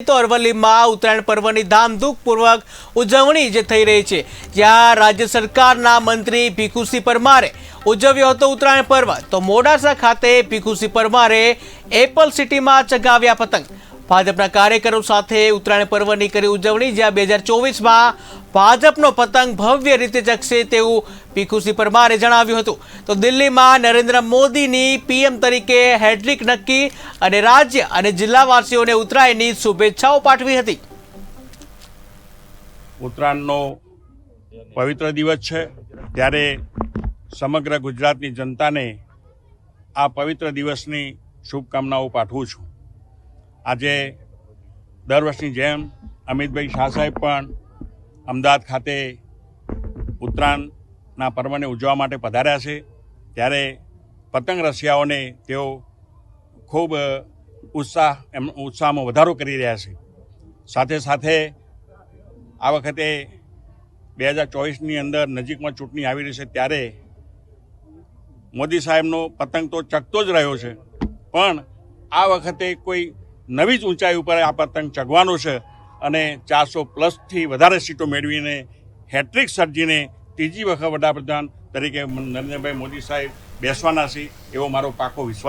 તો અરવલ્લીમાં ઉત્તરાયણ પર્વની ધામધૂમપૂર્વક ઉજવણી જે થઈ રહી છે, જ્યાં રાજ્ય સરકારના મંત્રી ભીખુસિંહ પરમારે ઉજવ્યો હતો ઉત્તરાયણ પર્વ. તો મોડાસા ખાતે ભીખુસિંહ પરમારે એપલ સિટીમાં ચગાવ્યા પતંગ. ભાજપના કાર્યકરો સાથે ઉત્તરાયણ પર્વની કરી ઉજવણી, જ્યાં બે હજાર ચોવીસમાં ભાજપનો પતંગ ભવ્ય રીતે ચગશે તેવું ભીખુસિંહ પરમારે જણાવ્યું હતું. તો દિલ્હીમાં નરેન્દ્ર મોદીની પીએમ તરીકે હેડ્રિક નક્કી અને રાજ્ય અને જિલ્લાવાસીઓને ઉત્તરાયણની શુભેચ્છાઓ પાઠવી હતી. ઉત્તરાયણનો પવિત્ર દિવસ છે. ત્યારે સમગ્ર ગુજરાતની જનતાને આ પવિત્ર દિવસની શુભકામનાઓ પાઠવું છું. આજે દર વર્ષની જેમ અમિતભાઈ શાહ સાહેબ પણ અમદાવાદ ખાતે ઉત્તરાયણના પર્વને ઉજવવા માટે પધાર્યા છે. ત્યારે પતંગ રસિયાઓને તેઓ ખૂબ ઉત્સાહ, એમ, ઉત્સાહમાં વધારો કરી રહ્યા છે. સાથે સાથે આ વખતે બે હજાર ચોવીસની અંદર નજીકમાં ચૂંટણી આવી રહી છે, ત્યારે મોદી સાહેબનો પતંગ તો ચગતો જ રહ્યો છે. પણ આ વખતે કોઈ નવી જ ઊંચાઈ ઉપર આ પતંગ ચગવાનો છે અને ચારસો પ્લસથી વધારે સીટો મેળવીને હેટ્રિક સર્જીને ત્રીજી વખત વડાપ્રધાન તરીકે નરેન્દ્રભાઈ મોદી સાહેબ બેસવાના છે એવો મારો પાકો વિશ્વાસ